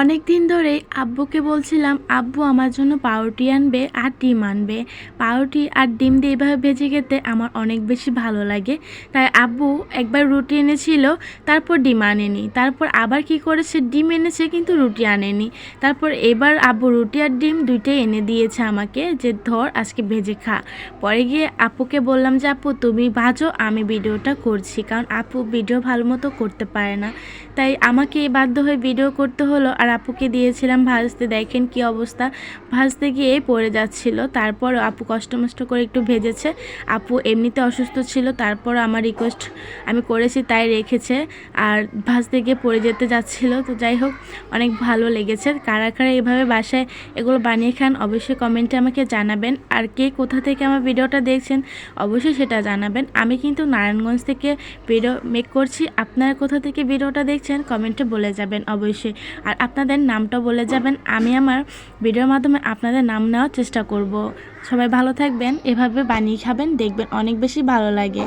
অনেক দিন ধরেই আব্বুকে বলছিলাম, আব্বু, আমার জন্য পাউরুটি আনবে আর ডিম আনবে। পাউরুটি আর ডিম দিয়ে এভাবে ভেজে খেতে আমার অনেক বেশি ভালো লাগে। তাই আব্বু একবার রুটি এনেছিল, তারপর ডিম আনেনি। তারপর আবার কি করেছে? ডিম এনেছে কিন্তু রুটি আনেনি। তারপর এবার আব্বু রুটি আর ডিম দুইটাই এনে দিয়েছে আমাকে যে, ধর, আজকে ভেজে খা। পরে গিয়ে আপুকে বললাম যে আপু তুমি ভাজো আমি ভিডিওটা করছি। কারণ আপু ভিডিও ভালো মতো করতে পারে না। তাই আমাকে বাধ্য হয়ে ভিডিও করতে হলো আর আপুকে দিয়েছিলাম ভাজতে। দেখেন কি অবস্থা। ভাজতে গিয়ে পড়ে যাচ্ছিল। তারপর আপু কষ্ট মষ্ট করে একটু ভেজেছে। আপু এমনিতে অসুস্থ ছিল, তারপর আমার রিকোয়েস্ট আমি করেছি, তাই রেখেছে। আর ভাজতে গিয়ে পড়ে যেতে যাচ্ছিল। তো যাই হোক, অনেক ভালো লেগেছে। কারা কারা এভাবে বাসায় এগুলো বানিয়ে খান, অবশ্যই কমেন্টে আমাকে জানাবেন। আর কে কোথা থেকে আমার ভিডিওটা দেখছেন, অবশ্যই সেটা জানাবেন। আমি কিন্তু নারায়ণগঞ্জ থেকে ভিডিও মেক করছি। আপনারা কোথা থেকে ভিডিওটা দেখছেন, কমেন্টে বলে যাবেন অবশ্যই। আর আপনাদের নামটা বলে যাবেন, আমি আমার ভিডিওর মাধ্যমে আপনাদের নাম নেওয়ার চেষ্টা করব। সবাই ভালো থাকবেন, এভাবে বানিয়ে খাবেন, দেখবেন অনেক বেশি ভালো লাগে।